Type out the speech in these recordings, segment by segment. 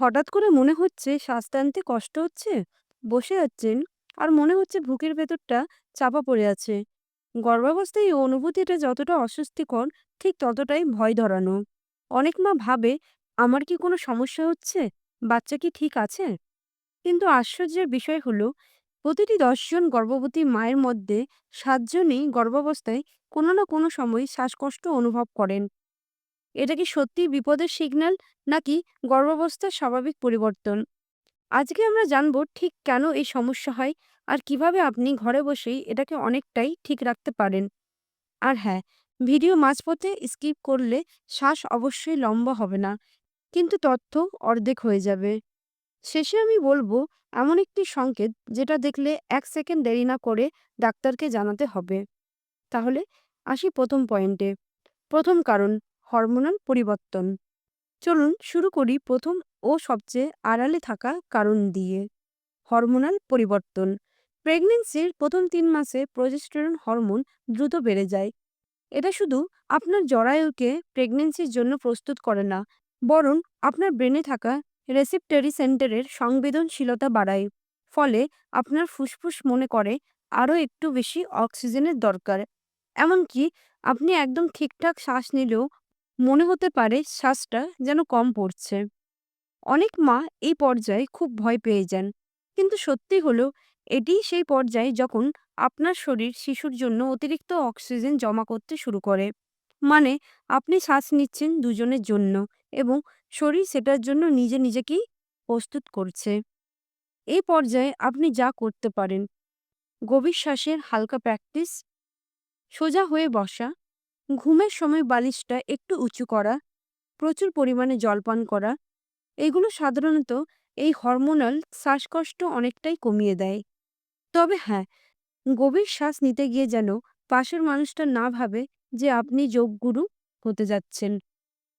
হঠাৎ করে মনে হচ্ছে শ্বাস টানতে কষ্ট হচ্ছে, বসে আছেন আর মনে হচ্ছে বুকের ভেতরটা চাপা পড়ে আছে। গর্ভাবস্থায় এই অনুভূতিটা যতটা অস্বস্তিকর, ঠিক ততটাই ভয় ধরানো। অনেক মা ভাবে, আমার কি কোনো সমস্যা হচ্ছে? বাচ্চা কি ঠিক আছে? কিন্তু আশ্চর্যের বিষয় হলো, প্রতিটি দশজন গর্ভবতী মায়ের মধ্যে সাতজনই গর্ভাবস্থায় কোনো না কোনো সময় শ্বাসকষ্ট অনুভব করেন। এটা কি সত্যিই বিপদের সিগন্যাল নাকি গর্ভাবস্থার স্বাভাবিক পরিবর্তন? আজকে আমরা জানব ঠিক কেন এই সমস্যা হয় আর কীভাবে আপনি ঘরে বসেই এটাকে অনেকটাই ঠিক রাখতে পারেন। আর হ্যাঁ ভিডিও মাঝপথে স্কিপ করলে শ্বাস অবশ্যই লম্বা হবে না, কিন্তু তথ্য অর্ধেক হয়ে যাবে। শেষে আমি বলব, এমন একটি সংকেত যেটা দেখলে এক সেকেন্ড দেরি না করে ডাক্তারকে জানাতে হবে। তাহলে আসি প্রথম পয়েন্টে। প্রথম কারণ হরমোনাল পরিবর্তন। চলুন শুরু করি প্রথম ও সবচেয়ে আড়ালে থাকা কারণ দিয়ে। হরমোনাল পরিবর্তন। প্রেগনেন্সির প্রথম তিন মাসে প্রজেস্টেরন হরমোন দ্রুত বেড়ে যায়। এটা শুধু আপনার জরায়ুকে প্রেগনেন্সির জন্য প্রস্তুত করে না, বরং আপনার ব্রেনে থাকা রেসিপ্টারি সেন্টারের সংবেদনশীলতা বাড়ায়। ফলে আপনার ফুসফুস মনে করে আরও একটু বেশি অক্সিজেনের দরকার। এমনকি আপনি একদম ঠিকঠাক শ্বাস নিলেও মনে হতে পারে শ্বাসটা যেন কম পড়ছে। অনেক মা এই পর্যায়ে খুব ভয় পেয়ে যান। কিন্তু সত্যি হলো এটিই সেই পর্যায়ে যখন আপনার শরীর শিশুর জন্য অতিরিক্ত অক্সিজেন জমা করতে শুরু করে। মানে আপনি শ্বাস নিচ্ছেন দুজনের জন্য এবং শরীর সেটার জন্য নিজে নিজেকেই প্রস্তুত করছে। এই পর্যায়ে আপনি যা করতে পারেন, গভীর শ্বাসের হালকা প্র্যাকটিস সোজা হয়ে বসা ঘুমের সময় বালিশটা একটু উঁচু করা, প্রচুর পরিমাণে জলপান করা, এগুলো সাধারণত এই হরমোনাল শ্বাসকষ্ট অনেকটাই কমিয়ে দেয়। তবে হ্যাঁ গভীর শ্বাস নিতে গিয়ে যেন পাশের মানুষটা না ভাবে যে আপনি যোগগুরু হতে যাচ্ছেন।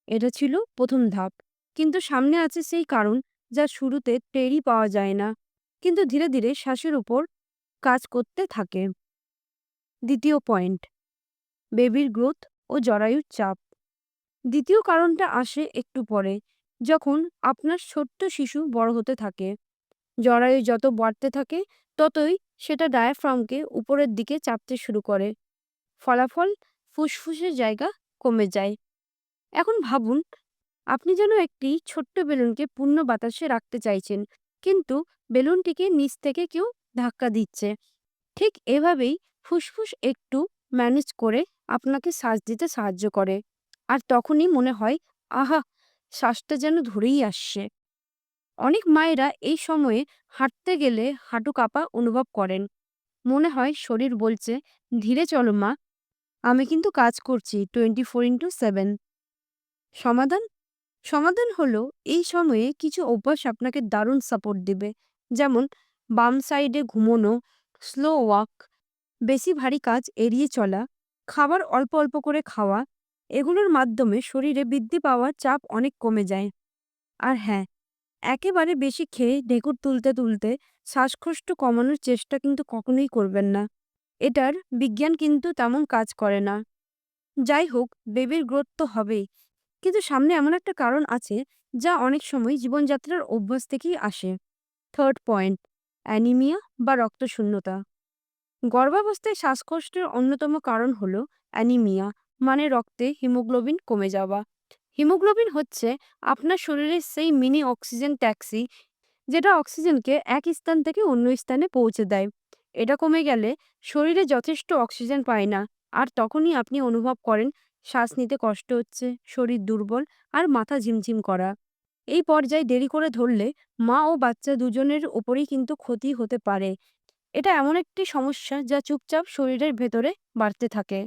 এটা ছিল প্রথম ধাপ। কিন্তু সামনে আছে সেই কারণ যা শুরুতে টেরই পাওয়া যায় না, কিন্তু ধীরে ধীরে শ্বাসের উপর কাজ করতে থাকে। দ্বিতীয় পয়েন্ট বেবির গ্রোথ ও জরায়ুর চাপ। দ্বিতীয় কারণটা আসে একটু পরে, যখন আপনার ছোট্ট শিশু বড় হতে থাকে। জরায়ু যত বাড়তে থাকে, ততই সেটা ডায়াফ্রামকে উপরের দিকে চাপতে শুরু করে। ফলাফল ফুসফুসের জায়গা কমে যায়। এখন ভাবুন, আপনি যেন একটি ছোট্ট বেলুনকে পূর্ণ বাতাসে রাখতে চাইছেন, কিন্তু বেলুনটিকে নিচ থেকে কেউ ধাক্কা দিচ্ছে। ঠিক এভাবেই ফুসফুস একটু ম্যানেজ করে আপনাকে শ্বাস দিতে সাহায্য করে। আর তখনই মনে হয়, আহা, শ্বাসটা যেন ধরেই আসছে। অনেক মায়েরা এই সময়ে হাঁটতে গেলে হাঁটু কাঁপা অনুভব করেন। মনে হয় শরীর বলছে, ধীরে চলো মা, আমি কিন্তু কাজ করছি টোয়েন্টি ফোর ইন্টু সেভেন। সমাধান? সমাধান হলো, এই সময়ে কিছু অভ্যাস আপনাকে দারুণ সাপোর্ট দিবে। যেমন, বাম সাইডে ঘুমোনো, স্লো ওয়াক, বেশি ভারী কাজ এড়িয়ে চলা খাবার অল্প অল্প করে খাওয়া, এগুলোর মাধ্যমে শরীরে বৃদ্ধি পাওয়া চাপ অনেক কমে যায়। আর হ্যাঁ একেবারে বেশি খেয়ে ঢেকুর তুলতে তুলতে শ্বাসকষ্ট কমানোর চেষ্টা কিন্তু কখনোই করবেন না। এটার বিজ্ঞান কিন্তু তেমন কাজ করে না। যাই হোক, বেবির গ্রোথ তো হবেই। কিন্তু সামনে এমন একটা কারণ আছে যা অনেক সময় জীবনযাত্রার অভ্যাস থেকেই আসে। থার্ড পয়েন্ট, অ্যানিমিয়া বা রক্তশূন্যতা। গর্ভাবস্থায় শ্বাসকষ্টের অন্যতম কারণ হলো অ্যানিমিয়া মানে রক্তে হিমোগ্লোবিন কমে যাওয়া। হিমোগ্লোবিন হচ্ছে আপনার শরীরের সেই মিনি অক্সিজেন ট্যাক্সি, যেটা অক্সিজেনকে এক স্থান থেকে অন্য স্থানে পৌঁছে দেয়। এটা কমে গেলে শরীরে যথেষ্ট অক্সিজেন পায় না, আর তখনই আপনি অনুভব করেন শ্বাস নিতে কষ্ট হচ্ছে, শরীর দুর্বল আর মাথা ঝিমঝিম করা। এই পর্যায়ে দেরি করে ধরলে মা ও বাচ্চা দুজনের ওপরেই কিন্তু ক্ষতি হতে পারে। এটা এমন একটি সমস্যা যা চুপচাপ শরীরের ভেতরে বাড়তে থাকে।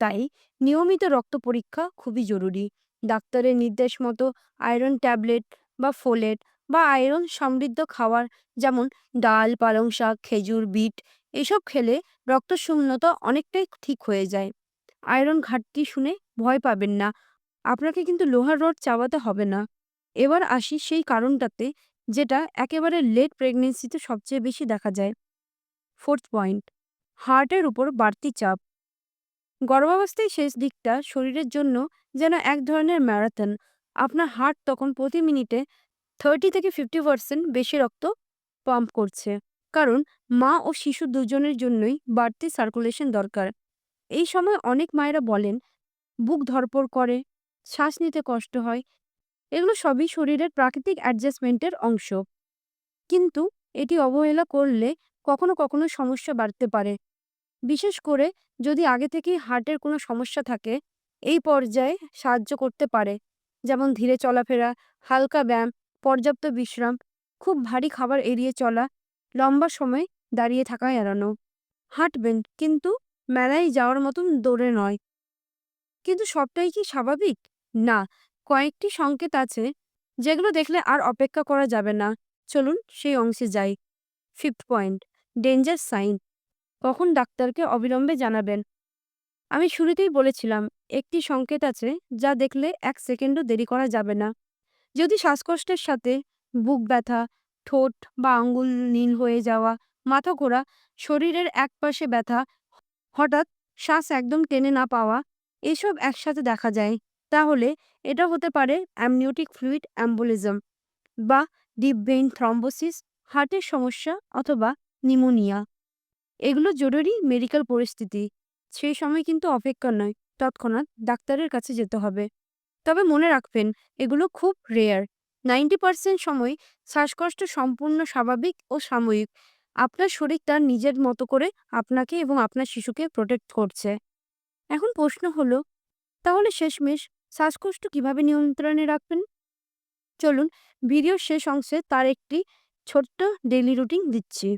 তাই নিয়মিত রক্ত পরীক্ষা খুবই জরুরি। ডাক্তারের নির্দেশ মতো আয়রন ট্যাবলেট বা ফোলেট বা আয়রন সমৃদ্ধ খাবার যেমন ডাল, পালং শাক, খেজুর, বিট এসব খেলে রক্তশূন্যতা অনেকটাই ঠিক হয়ে যায়। আয়রন ঘাটতি শুনে ভয় পাবেন না। আপনাকে কিন্তু লোহার রড চাবাতে হবে না। এবার আসি সেই কারণটাতে যেটা একেবারে লেট প্রেগনেন্সিতে সবচেয়ে বেশি দেখা যায়। ফোর্থ পয়েন্ট, হার্টের উপর বাড়তি চাপ। গর্ভাবস্থায় শেষ দিকটা শরীরের জন্য যেন এক ধরনের ম্যারাথন। আপনার হার্ট তখন প্রতি মিনিটে থার্টি থেকে ফিফটি পার্সেন্ট বেশি রক্ত পাম্প করছে। কারণ মা ও শিশু দুজনের জন্যই বাড়তি সার্কুলেশন দরকার। এই সময় অনেক মায়েরা বলেন, বুক ধরপড় করে, শ্বাস নিতে কষ্ট হয়। এগুলো সবই শরীরের প্রাকৃতিক অ্যাডজাস্টমেন্টের অংশ। কিন্তু এটি অবহেলা করলে কখনো কখনো সমস্যা বাড়তে পারে। বিশেষ করে যদি আগে থেকেই হার্টের কোনো সমস্যা থাকে, এই পর্যায়ে সাহায্য করতে পারে। যেমন ধীরে চলাফেরা, হালকা ব্যায়াম, পর্যাপ্ত বিশ্রাম, খুব ভারী খাবার এড়িয়ে চলা, লম্বা সময় দাঁড়িয়ে থাকা এড়ানো। হাঁটবেন কিন্তু মেলায় যাওয়ার মতন দৌড়ে নয়। কিন্তু সবটাই কি স্বাভাবিক? না, কয়েকটি সংকেত আছে, যেগুলো দেখলে আর অপেক্ষা করা যাবে না। চলুন সেই অংশে যাই। Fifth point danger sign. কখন ডাক্তারকে অবিলম্বে জানাবেন? আমি শুরুতেই বলেছিলাম, একটি সংকেত আছে যা দেখলে এক সেকেন্ডও দেরি করা যাবে না। যদি শ্বাসকষ্টের সাথে বুক ব্যথা, ঠোঁট বা আঙ্গুল নীল হয়ে যাওয়া মাথা ঘোরা শরীরের এক পাশে ব্যথা, হঠাৎ শ্বাস একদম টেনে না পাওয়া, এসব একসাথে দেখা যায়, তাহলে এটা হতে পারে অ্যামনিওটিক ফ্লুইড অ্যাম্বুলিজম বা ডিপ ভেইন থ্রম্বোসিস, হার্টের সমস্যা অথবা নিমোনিয়া। এগুলো জরুরি মেডিকেল পরিস্থিতি। সেই সময় কিন্তু অপেক্ষা নয়, তৎক্ষণাৎ ডাক্তারের কাছে যেতে হবে। তবে মনে রাখবেন, এগুলো খুব রেয়ার নাইনটি পার্সেন্ট সময় শ্বাসকষ্ট সম্পূর্ণ স্বাভাবিক ও সাময়িক। আপনার শরীর তার নিজের মতো করে আপনাকে এবং আপনার শিশুকে প্রোটেক্ট করছে। এখন প্রশ্ন হলো, তাহলে শেষমেশ শ্বাসকষ্ট কীভাবে নিয়ন্ত্রণে রাখবেন? চলুন, ভিডিওর শেষ অংশে তার একটি ছোট্ট ডেইলি রুটিন দিচ্ছি।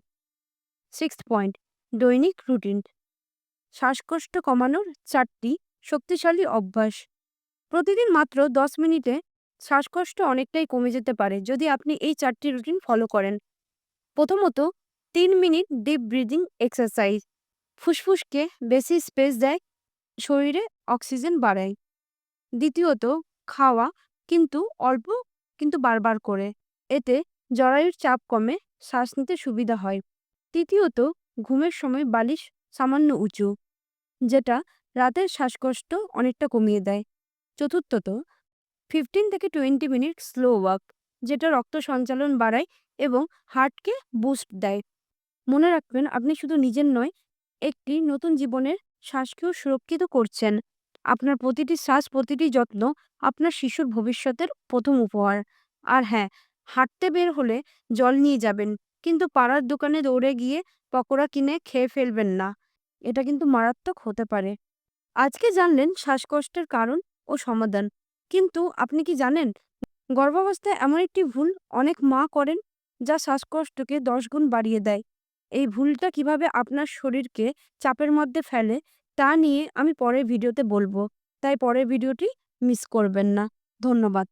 সিক্স পয়েন্ট দৈনিক রুটিন শ্বাসকষ্ট কমানোর চারটি শক্তিশালী অভ্যাস। প্রতিদিন মাত্র দশ মিনিটে শ্বাসকষ্ট অনেকটাই কমে যেতে পারে যদি আপনি এই চারটি রুটিন ফলো করেন। প্রথমত, তিন মিনিট ডিপ ব্রিদিং এক্সারসাইজ ফুসফুসকে বেশি স্পেস দেয়, শরীরে অক্সিজেন বাড়ায়। দ্বিতীয়ত, খাওয়া কিন্তু অল্প কিন্তু বারবার করে। এতে জরায়ুর চাপ কমে, শ্বাস নিতে সুবিধা হয়। তৃতীয়ত, ঘুমের সময় বালিশ সামান্য উঁচু, যেটা রাতের শ্বাসকষ্ট অনেকটা কমিয়ে দেয়। চতুর্থত ফিফটিন থেকে টোয়েন্টি মিনিট স্লো ওয়াক যেটা রক্ত সঞ্চালন বাড়ায় এবং হার্টকে বুস্ট দেয়। মনে রাখবেন, আপনি শুধু নিজের নয়, একটি নতুন জীবনের শ্বাসকেও সুরক্ষিত করছেন। আপনার প্রতিটি শ্বাস, প্রতিটি যত্ন আপনার শিশুর ভবিষ্যতের প্রথম উপহার। আর হ্যাঁ হাঁটতে বের হলে জল নিয়ে যাবেন। কিন্তু পাড়ার দোকানে দৌড়ে গিয়ে পকোড়া কিনে খেয়ে ফেলবেন না। এটা কিন্তু মারাত্মক হতে পারে। আজকে জানলেন শ্বাসকষ্টের কারণ ও সমাধান। কিন্তু আপনি কি জানেন, গর্ভাবস্থায় এমন একটি ভুল অনেক মা করেন যা শ্বাসকষ্টকে দশ গুণ বাড়িয়ে দেয়। এই ভুলটা কীভাবে আপনার শরীরকে চাপের মধ্যে ফেলে, তা নিয়ে আমি পরের ভিডিওতে বলব। তাই পরের ভিডিওটি মিস করবেন না। ধন্যবাদ।